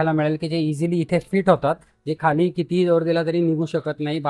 बघायला मिळेल की जे इझिली इथे फिट होतात जे खाली कितीही जोर दिला तरी निघू शकत नाही.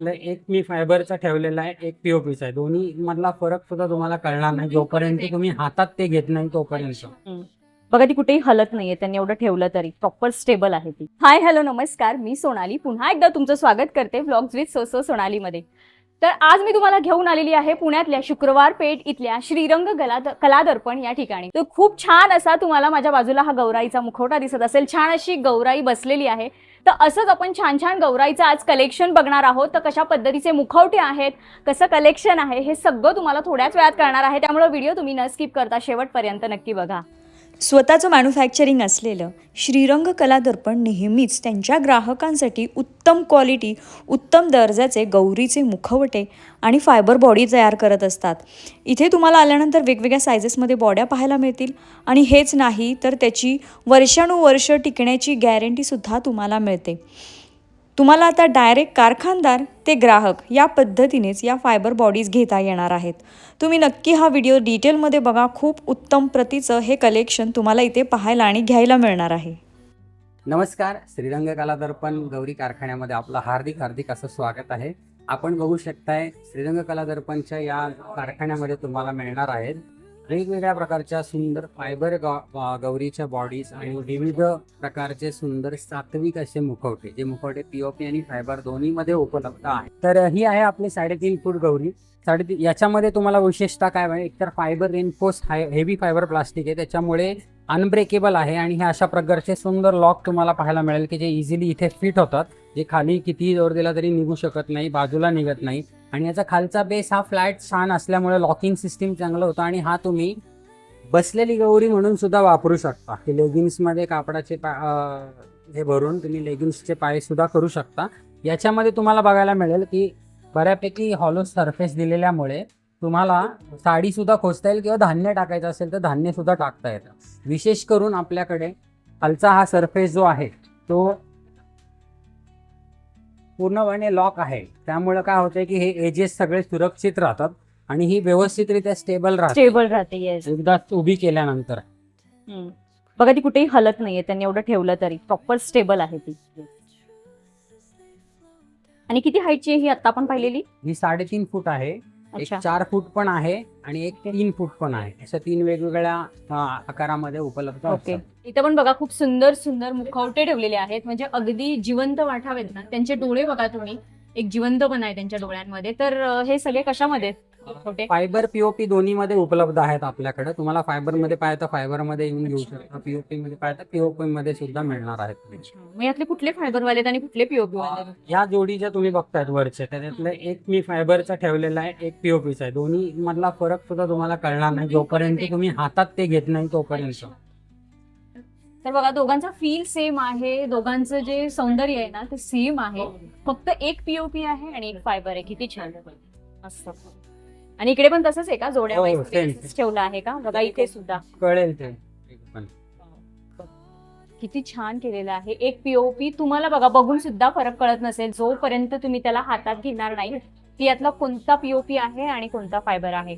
एक मी फायबरचा ठेवलेला आहे एक पीओपीचा आहे. दोन्ही मधला फरक सुद्धा तुम्हाला कळणार नाही. जोपर्यंत तुम्ही हातात ते घेत नाही तोपर्यंत. बघा ती कुठेही हलत नाहीये. त्यांनी एवढं ठेवलं तरी. प्रॉपर स्टेबल आहे ती. हाय हॅलो नमस्कार. मी सोनाली. पुन्हा एकदा तुमचं स्वागत करते व्लॉग्स विथ सो सो सोनालीमध्ये. तर आज मी तुम्हाला घेऊन आलेली आहे पुण्यातल्या शुक्रवार पेठ इथल्या श्रीरंग कला कलादर्पण या ठिकाणी. तर खूप छान असा तुम्हाला माझ्या बाजूला हा गौराईचा मुखवटा दिसत असेल. छान अशी गौराई बसलेली आहे. तर असंच आपण छान छान गौराईचं आज कलेक्शन बघणार आहोत. तर कशा पद्धतीचे मुखवटे आहेत कसं कलेक्शन आहे हे सगळं तुम्हाला थोड्याच वेळात करणार आहे. त्यामुळे व्हिडिओ तुम्ही न स्किप करता शेवटपर्यंत नक्की बघा. स्वतःचं मॅन्युफॅक्चरिंग असलेलं श्रीरंग कला दर्पण नेहमीच त्यांच्या ग्राहकांसाठी उत्तम क्वालिटी उत्तम दर्जाचे गौरीचे मुखवटे आणि फायबर बॉडी तयार करत असतात. इथे तुम्हाला आल्यानंतर वेगवेगळ्या सायझेसमध्ये बॉड्या पाहायला मिळतील. आणि हेच नाही तर त्याची वर्षानुवर्ष टिकण्याची गॅरंटीसुद्धा तुम्हाला मिळते. तुम्हाला आता डायरेक्ट कारखानदार ते ग्राहक या पद्धतीनेच या फायबर बॉडीज घेता येणार आहेत. तुम्ही नक्की हा व्हिडिओ डिटेलमध्ये बघा. खूप उत्तम प्रतीचं हे कलेक्शन तुम्हाला इथे पाहायला आणि घ्यायला मिळणार आहे. नमस्कार. श्रीरंग कला दर्पण गौरी कारखान्यामध्ये आपलं हार्दिक हार्दिक असं स्वागत आहे. आपण बघू शकताय श्रीरंग कला दर्पणच्या या कारखान्यामध्ये तुम्हाला मिळणार आहेत. वेगवेगळ्या प्रकारच्या सुंदर फायबर गौरीच्या बॉडीज आणि विविध प्रकारचे सुंदर सात्विक असे मुखवटे जे मुखवटे पीओपी आणि फायबर दोन्हीमध्ये उपलब्ध आहे तर ही आहे आपली साडेतीन फूट गौरी. साडेतीन याच्यामध्ये तुम्हाला विशेषतः काय एक एकतर fibre reinforce high heavy fibre plastic आहे. त्याच्यामुळे अनब्रेकेबल आहे आणि हे अशा प्रकारचे सुंदर लॉक तुम्हाला पाहायला मिळेल की जे इझिली इथे फिट होतात जे खाली कितीही जोर दिला तरी निघू शकत नाही बाजूला निघत नाही. आणि याचा खालचा बेस हा फ्लॅट छान असल्यामुळे लॉकिंग सिस्टीम चांगलं होतं आणि हा तुम्ही बसलेली गौरी म्हणून सुद्धा वापरू शकता. की लेगिन्समध्ये कापडाचे पा हे भरून तुम्ही लेगिन्सचे पाय सुद्धा करू शकता. याच्यामध्ये तुम्हाला बघायला मिळेल की बऱ्यापैकी हॉलो सरफेस दिलेल्यामुळे तुम्हाला साडी सुद्धा खोचता येईल किंवा धान्य टाकायचं असेल तर धान्य सुद्धा टाकता येतं. विशेष करून आपल्याकडे खालचा हा सरफेस जो आहे तो पूर्णपणे लॉक आहे. त्यामुळे काय होतंय की हे एजेस सगळे सुरक्षित राहतात आणि ही व्यवस्थितरित्या स्टेबल राहते. स्टेबल राहते येस एकदा उभी केल्यानंतर. बघा ती कुठेही हलत नाहीये. त्यांनी एवढं ठेवलं तरी. प्रॉपर स्टेबल आहे ती. आणि किती हाईटची आहे ही आता आपण पाहिलेली? ही साडेतीन फूट आहे. एक चार फूट पण आहे आणि एक तीन फूट पण आहे. अशा तीन वेगवेगळ्या आकारामध्ये उपलब्ध ओके. इथं पण बघा खूप सुंदर सुंदर मुखवटे ठेवलेले आहेत. म्हणजे अगदी जिवंत वाटावेत ना. त्यांचे डोळे बघा तुम्ही. एक जिवंत पण आहे त्यांच्या डोळ्यांमध्ये. तर हे सगळे कशामध्ये? फायबर पीओपी दोन्ही मध्ये उपलब्ध आहेत आपल्याकडे. तुम्हाला फायबरमध्ये पाहिजे फायबरमध्ये येऊन घेऊ शकता. पीओपी मध्ये पाहिजे पीओपी मध्ये सुद्धा मिळणार आहेत. मग यातले कुठले फायबर वाले आणि कुठले पीओपी वाले या जोडी ज्या तुम्ही बघतायत वरच्या त्याच्यातलं एक मी फायबरचा ठेवलेला आहे एक पीओपीचा आहे. दोन्ही मधला फरक सुद्धा तुम्हाला कळणार नाही. जोपर्यंत तुम्ही हातात ते घेत नाही तोपर्यंत. तर बघा दोघांचा फील सेम आहे. दोघांचं जे सौंदर्य आहे ना ते सेम आहे. फक्त एक पीओपी आहे आणि एक फायबर आहे. किती छान. मस्त. आणि इकडे पण तसंच आहे का? जोड्या हो, wise same. pieces ठेवलं आहे का? बघा इथे सुद्धा. कळेल ते. किती छान केलेलं आहे. एक पीओपी तुम्हाला बघा बघून सुद्धा फरक कळत नसेल. जोपर्यंत तुम्ही त्याला हातात घेणार नाही की यातला कोणता पीओपी आहे आणि कोणता फायबर आहे?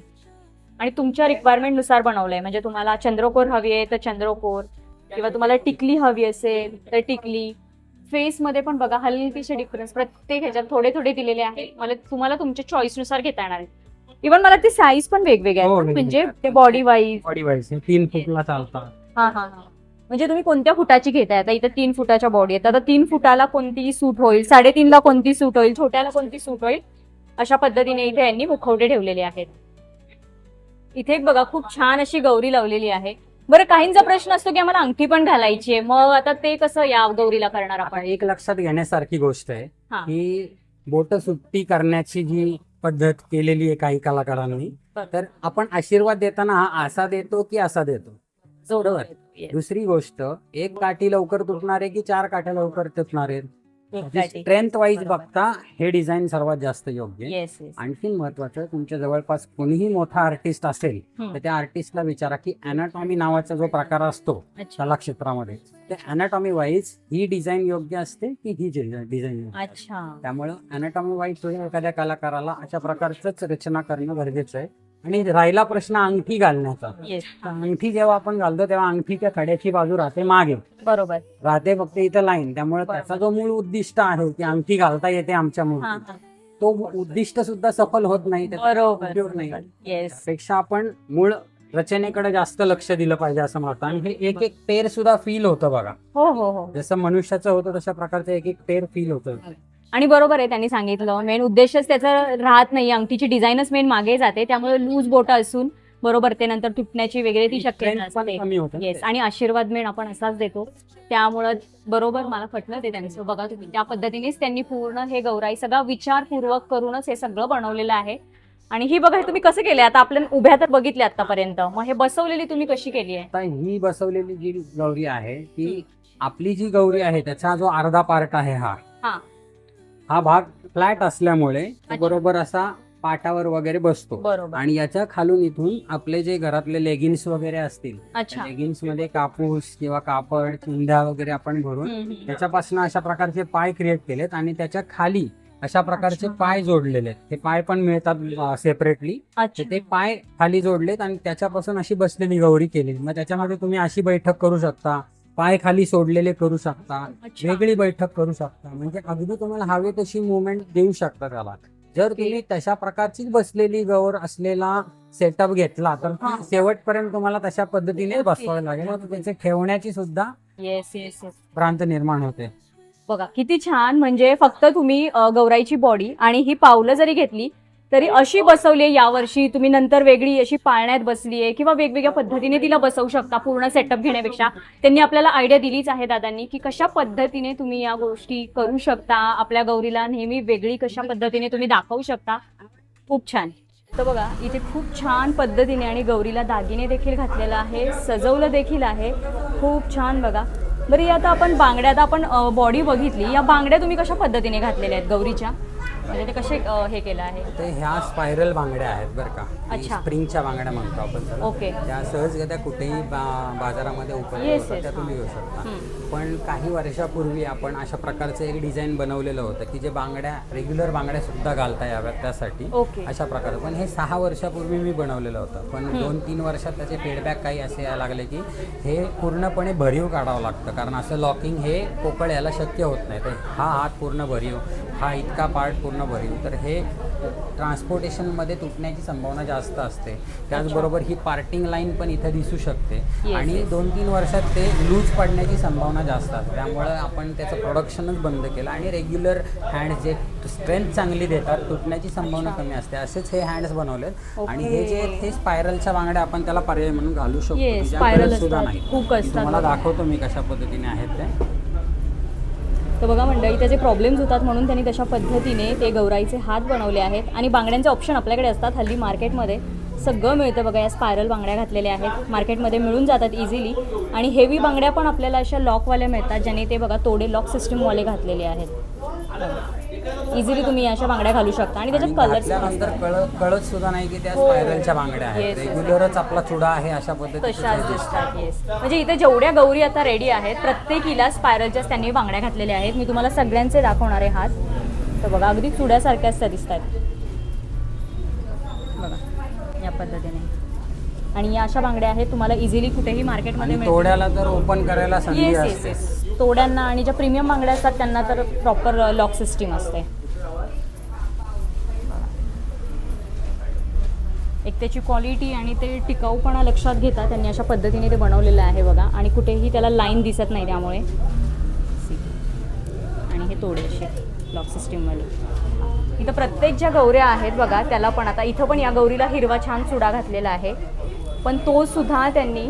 आणि तुमच्या रिक्वायरमेंटनुसार बनवलंय. म्हणजे तुम्हाला चंद्रकोर हवी आहे तर चंद्रकोर. किंवा तुम्हाला टिकली हवी असेल तर टिकली. फेस मध्ये पण बघा हलकीचे डिफरन्स प्रत्येक ह्याच्यात थोडे थोडे दिलेले आहे मला तुम्हाला तुमच्या चॉईसनुसार घेता येणार आहे इव्हन मला ती साईज पण वेगवेगळ्या हो, आहेत वेगवेगळ्या. म्हणजे ते बॉडी वाईज बॉडी वाईज तीन फुटला चालतात. हा हा हा. म्हणजे तुम्ही कोणत्या फुटाची घेताय? आता इथं तीन फुटाच्या बॉडी आहेत. आता तीन फुटाला कोणती सूट होईल? साडेतीनला कोणती सूट होईल? छोट्याला कोणती सूट होईल? अशा पद्धतीने इथे यांनी मुखवटे ठेवलेले आहेत. इथे एक बघा खूप छान अशी गौरी लावलेली आहे. बरं काहींचा प्रश्न असतो की आम्हाला अंगठी पण घालायची आहे. मग आता ते कसं या गौरीला करणार आपण आपण? एक लक्षात घेण्यासारखी गोष्ट आहे हा. की बोट सुट्टी करण्याची जी पद्धत केलेली आहे काही कलाकारांनी. तर आपण आशीर्वाद देताना हा असा देतो की असा देतो बरोबर. दुसरी गोष्ट एक काठी लवकर तुटणार आहे की चार काठ्या लवकर तुटणार आहेत स्ट्रेंथ वाईज बघता हे डिझाईन सर्वात जास्त योग्य आणखीन महत्वाचं तुमच्या जवळपास कोणीही मोठा आर्टिस्ट असेल तर त्या आर्टिस्टला विचारा की अॅनाटॉमी नावाचा जो प्रकार असतो कला क्षेत्रामध्ये त्या अॅनाटॉमी वाईज ही डिझाईन योग्य असते की ही डिझाईन अच्छा. त्यामुळं अॅनाटॉमी वाईज एखाद्या कलाकाराला अशा प्रकारचंच रचना करणं गरजेचं आहे. आणि राहिला प्रश्न अंगठी घालण्याचा. येस तर अंगठी जेव्हा आपण घालतो तेव्हा अंगठीच्या खड्याची बाजू राहते मागे. बरोबर. राहते फक्त इथं लाईन त्यामुळे त्याचा जो मूळ उद्दिष्ट आहे की अंगठी घालता येते आमच्या हा हा. तो उद्दिष्ट सुद्धा सफल होत नाही त्याचा बरोबर. उपयोग नाही. येस त्यापेक्षा आपण मूळ रचनेकडे जास्त लक्ष दिलं पाहिजे असं मला वाटतं. आणि हे एक एक पेर सुद्धा फील होतं बघा. हो हो हो. जसं मनुष्याचं होतं तशा प्रकारचं एक एक पेर फील होतं. आणि बरोबर आहे त्यांनी सांगितलं. मेन उद्देशच त्याचा राहत नाही अंगठीची डिझाईनच मेन मागे जाते. त्यामुळे लूज बोट असून बरोबर ते नंतर तुटण्याची वगैरे ती शक्यता असते. येस आणि आशीर्वाद मेन आपण असाच देतो. त्यामुळं बरोबर मला पटलं ते त्यांचं. बघा तुम्ही. त्या पद्धतीनेच त्यांनी पूर्ण हे गौराई सगळा विचारपूर्वक करूनच हे सगळं बनवलेलं आहे. आणि ही बघा तुम्ही कसं केलंय? आता आपल्या उभ्या तर बघितले आतापर्यंत मग हे बसवलेली तुम्ही कशी केली आहे ही बसवलेली जी गौरी आहे ती आपली जी गौरी आहे त्याचा जो अर्धा पार्ट आहे हा. हा. हा भाग फ्लॅट असल्यामुळे तो. बरोबर असा पाटावर वगैरे बसतो. बरोबर. आणि याच्या खालून इथून आपले जे घरातले लेगिन्स वगैरे असतील अच्छा. लेगिन्समध्ये कापूस किंवा कापड चिंध्या वगैरे आपण भरून. त्याच्यापासून अशा प्रकारचे पाय क्रिएट केलेत आणि त्याच्याखाली अशा प्रकारचे. पाय जोडलेले आहेत. हे पाय पण मिळतात सेपरेटली ते पाय खाली जोडलेत आणि त्याच्यापासून अशी बसलेली गौरी केली मग त्याच्यामध्ये तुम्ही अशी बैठक करू शकता. पाय खाली सोडलेले करू शकता. वेगळी बैठक करू शकता. म्हणजे अगदी तुम्हाला हवे तशी मुवमेंट देऊ शकता त्याला. जर तुम्ही तशा प्रकारचीच बसलेली गौर असलेला सेटअप घेतला तर. शेवटपर्यंत तुम्हाला तशा पद्धतीने. बसवावे लागेल. त्याचे ठेवण्याची सुद्धा येस येस येस भ्रांत निर्माण होते. बघा किती छान. म्हणजे फक्त तुम्ही अ, गौराईची बॉडी आणि ही पावलं जरी घेतली तरी अशी बसवली आहे यावर्षी तुम्ही नंतर वेगळी अशी पाळण्यात बसली आहे किंवा वेगवेगळ्या पद्धतीने तिला बसवू शकता पूर्ण सेटअप घेण्यापेक्षा. त्यांनी आपल्याला आयडिया दिलीच आहे दादांनी की कशा पद्धतीने तुम्ही या गोष्टी करू शकता आपल्या गौरीला नेहमी वेगळी कशा पद्धतीने तुम्ही दाखवू शकता. खूप छान. तर बघा इथे खूप छान पद्धतीने आणि गौरीला दागिने देखील घातलेलं आहे सजवलं देखील आहे. खूप छान बघा. बरं आता आपण बांगड्या आपण बॉडी बघितली. या बांगड्या तुम्ही कशा पद्धतीने घातलेल्या आहेत गौरीच्या? म्हणजे ते कसे अ, हे केलं आहे ते ह्या स्पायरल बांगड्या आहेत बरं का अच्छा. स्प्रिंगच्या बांगड्या म्हणतो आपण त्याला. ओके त्या सहजगत्या कुठेही बा- बाजारामध्ये उपलब्ध Yes, होतात yes, त्या तुम्ही. घेऊ शकता. पण काही वर्षापूर्वी आपण अशा प्रकारचं एक डिझाईन बनवलेलं होतं की जे बांगड्या रेग्युलर बांगड्या सुद्धा घालता याव्यात त्यासाठी ओके. अशा प्रकारे पण हे सहा वर्षापूर्वी मी बनवलेलं होतं पण दोन तीन वर्षात त्याचे फीडबॅक काही असे यायला लागले की हे पूर्णपणे भरीव काढावं लागतं कारण असं लॉकिंग हे पोकळ याला शक्य होत नाही तर हा हात पूर्ण भरीव हा इतका पार्ट पूर्ण भरीव तर हे ट्रान्सपोर्टेशनमध्ये तुटण्याची संभावना जास्त असते. त्याचबरोबर ही पार्टिंग लाईन पण इथे दिसू शकते. आणि. दोन तीन वर्षात ते लूज पडण्याची संभावना जास्त असते. त्यामुळं आपण त्याचं प्रोडक्शनच बंद केलं आणि रेग्युलर हँड्स जे स्ट्रेंथ चांगली देतात तुटण्याची संभावना कमी असते. असेच हे हँड्स बनवलेत. आणि हे जे हे स्पायरलच्या बांगड्या आपण त्याला पर्याय म्हणून घालू शकतो. सुद्धा नाही. hook मी असतात तुम्हाला बघा. दाखवतो मी कशा पद्धतीने आहेत ते. तर बघा मंडळी त्याचे प्रॉब्लेम्स होतात म्हणून त्यांनी तशा पद्धतीने ते गौराईचे हात बनवले आहेत. आणि बांगड्यांचे ऑप्शन आपल्याकडे असतात हल्ली मार्केटमध्ये. सगळं मिळतं बघा या स्पायरल बांगड्या घातलेल्या आहेत. मार्केटमध्ये मिळून जातात इझिली आणि हेवी बांगड्या पण आपल्याला अशा लॉकवाल्या मिळतात ज्याने ते बघा तोडे लॉक सिस्टमवाले घातलेले आहेत. इझिली तुम्ही अशा बांगड्या घालू शकता. आणि त्याचे आणि कलर्स घातल्यानंतर कळत कळत सुद्धा नाही की त्या स्पायरलच्या बांगड्या आहेत. Yes, yes. रेग्युलरच आपला चुडा आहे अशा तशाच पद्धतीने दिसतात येस म्हणजे इथे जेवढ्या गौरी आता रेडी आहेत प्रत्येकीला स्पायरलच्याच त्यांनी बांगड्या घातलेल्या आहेत. मी तुम्हाला सगळ्यांचे दाखवणार आहे हात. तर बघा अगदी चुड्यासारख्याच त्या दिसत आहेत बघा या पद्धतीने. आणि या अशा बांगड्या आहेत तुम्हाला इझिली कुठेही मार्केटमध्ये आणि मिळतील. तोड्याला तर ओपन करायला संधी येस येस असते येस तोड्यांना आणि ज्या प्रीमियम बांगड्या असतात त्यांना तर प्रॉपर लॉक सिस्टीम असते. एक त्याची क्वालिटी आणि ते टिकाऊपणा लक्षात घेता त्यांनी अशा पद्धतीने ते बनवलेलं आहे बघा. आणि कुठेही त्याला लाईन दिसत नाही त्यामुळे. आणि हे तोडे असे लॉक सिस्टीमवाले इथं प्रत्येक ज्या गौऱ्या आहेत बघा त्याला पण आता इथं पण या गौरीला हिरवा छान चुडा घातलेला आहे. पण तो सुद्धा त्यांनी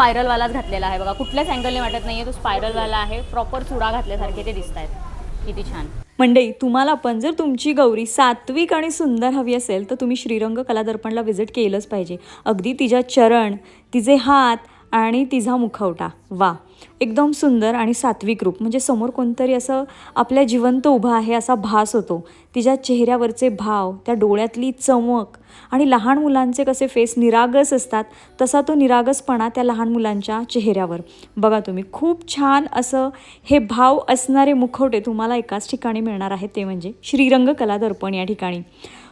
स्पायरलवालाच घातलेला आहे. बघा कुठल्याच अँगलने वाटत नाहीये तो स्पायरलवाला आहे. प्रॉपर चुडा घातल्यासारखे ते दिसत आहेत किती छान. मंडई तुम्हाला पण जर तुमची गौरी सात्विक आणि सुंदर हवी असेल तर तुम्ही श्रीरंग कला दर्पणला व्हिजिट केलंच पाहिजे. अगदी तिच्या चरण तिचे हात आणि तिचा मुखवटा. वा. एकदम सुंदर आणि सात्विक रूप. म्हणजे समोर कोणतरी असं आपल्या जिवंत उभं आहे असा भास होतो. तिच्या चेहऱ्यावरचे भाव त्या डोळ्यातली चमक आणि लहान मुलांचे कसे फेस निरागस असतात तसा तो निरागसपणा त्या लहान मुलांच्या चेहऱ्यावर. बघा तुम्ही खूप छान असं हे भाव असणारे मुखवटे तुम्हाला एकाच ठिकाणी मिळणार आहेत. ते म्हणजे श्रीरंग कला दर्पण या ठिकाणी.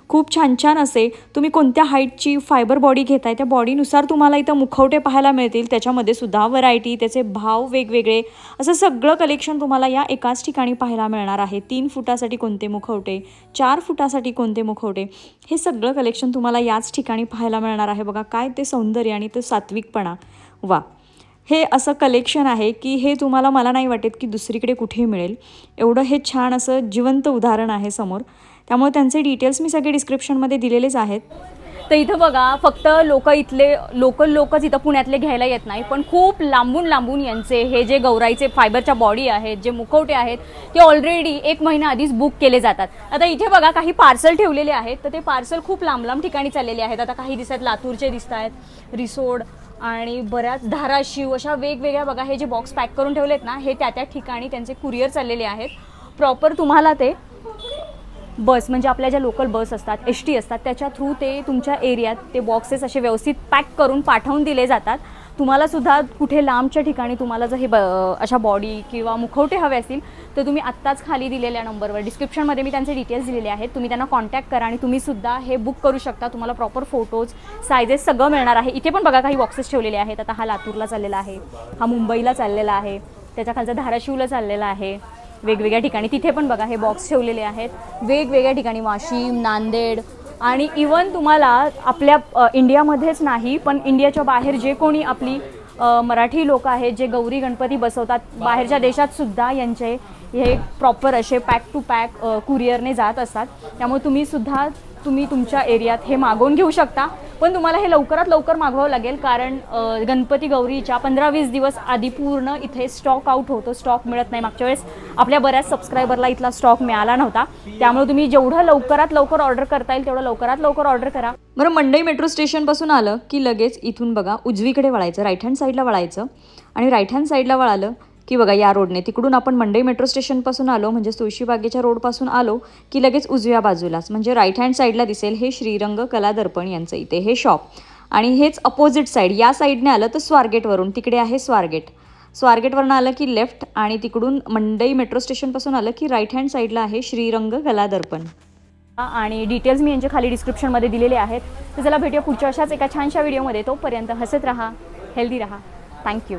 खूप छान छान असे तुम्ही कोणत्या हाईटची फायबर बॉडी घेताय त्या बॉडीनुसार तुम्हाला इथं मुखवटे पाहायला मिळतील. त्याच्यामध्ये सुद्धा व्हरायटी त्याचे भाव वेगवेगळे. असं सगळं कलेक्शन तुम्हाला या एकाच ठिकाणी पाहायला मिळणार आहे. तीन फुटासाठी कोणते मुखवटे चार फुटासाठी कोणते मुखवटे हे सगळं कलेक्शन तुम्हाला याच ठिकाणी पाहायला मिळणार आहे. बघा काय ते सौंदर्य आणि ते सात्विकपणा. वा हे असं कलेक्शन आहे की हे तुम्हाला मला नाही वाटत की दुसरीकडे कुठेही मिळेल. एवढं हे छान असं जिवंत उदाहरण आहे समोर. त्यामुळे त्यांचे डिटेल्स मी सगळे डिस्क्रिप्शनमध्ये दिलेलेच आहेत. तर इथं बघा फक्त लोक इथले लोकल लोकच इथं पुण्यातले घ्यायला येत नाही पण खूप लांबून लांबून यांचे हे जे गौराईचे फायबरच्या बॉडी आहेत जे मुखवटे आहेत ते ऑलरेडी एक महिना आधीच बुक केले जातात. आता इथे बघा काही पार्सल ठेवलेले आहेत तर ते पार्सल खूप लांब लांब ठिकाणी चाललेले आहेत. आता काही दिसत लातूरचे दिसत आहेत रिसोड आणि बऱ्याच धाराशिव अशा वेगवेगळ्या बघा हे जे बॉक्स पॅक करून ठेवलेत ना हे त्या त्या ठिकाणी त्यांचे कुरिअर चाललेले आहेत. प्रॉपर तुम्हाला ते बस म्हणजे आपल्या ज्या लोकल बस असतात एस टी असतात त्याच्या थ्रू ते तुमच्या एरियात ते बॉक्सेस असे व्यवस्थित पॅक करून पाठवून दिले जातात. तुम्हाला सुद्धा कुठे लांबच्या ठिकाणी तुम्हाला जर हे ब अशा बॉडी किंवा मुखवटे हवे असतील तर तुम्ही आत्ताच खाली दिलेल्या नंबरवर डिस्क्रिप्शनमध्ये मी त्यांचे डिटेल्स दिलेले आहेत तुम्ही त्यांना कॉन्टॅक्ट करा आणि तुम्ही सुद्धा हे बुक करू शकता तुम्हाला प्रॉपर फोटोज सायझेस सगळं मिळणार आहे. इथे पण बघा काही बॉक्सेस ठेवलेले आहेत. आता हा लातूरला चाललेला आहे हा मुंबईला चाललेला आहे त्याच्या खालचा धाराशिवला चाललेला आहे. वेगवेगळ्या ठिकाणी. तिथे पण बघा हे बॉक्स ठेवलेले आहेत. वेगवेगळ्या ठिकाणी वाशिम नांदेड आणि इवन तुम्हाला आपल्या इंडियामध्येच नाही पण इंडियाच्या बाहेर जे कोणी आपली मराठी लोक आहेत जे गौरी गणपती बसवतात बाहेरच्या देशात सुद्धा यांचे हे प्रॉपर असे पॅक टू पॅक कुरिअरने जात असतात. त्यामुळे तुम्ही सुद्धा तुम्ही तुमच्या एरियात हे मागवून घेऊ शकता. पण तुम्हाला हे लवकरात लवकर मागवावं लागेल कारण गणपती गौरीच्या पंधरा वीस दिवस आधी पूर्ण इथे स्टॉक आउट होतो. स्टॉक मिळत नाही मागच्या वेळेस. आपल्या बऱ्याच सबस्क्रायबरला इथला स्टॉक मिळाला नव्हता. त्यामुळे तुम्ही जेवढं लवकरात लवकर ऑर्डर करता येईल तेवढं लवकरात लवकर ऑर्डर करा. बरं मंडई मेट्रो स्टेशनपासून आलं की लगेच इथून बघा उजवीकडे वळायचं राईट हँड साईडला वळायचं. आणि राईट हँड साईडला वळालं की बघा या रोडने. तिकडून आपण मंडई मेट्रो स्टेशनपासून आलो म्हणजे तुळशीबागेच्या रोडपासून आलो की लगेच उजव्या बाजूलाच. म्हणजे राईट हँड साईडला दिसेल हे श्रीरंग कला दर्पण यांचं इथे हे शॉप आणि हेच अपोजिट साईड या साईडने आलं तर स्वारगेटवरून तिकडे आहे स्वारगेट. स्वारगेटवरून आलं की लेफ्ट आणि तिकडून मंडई मेट्रो स्टेशनपासून आलं की राईट हँड साईडला आहे श्रीरंग कला दर्पण. आणि डिटेल्स मी यांच्या खाली डिस्क्रिप्शनमध्ये दिलेले आहेत. तर चला भेटूया पुढच्या अशाच एका छानशा व्हिडिओमध्ये तोपर्यंत हसत राहा हेल्दी राहा. थँक्यू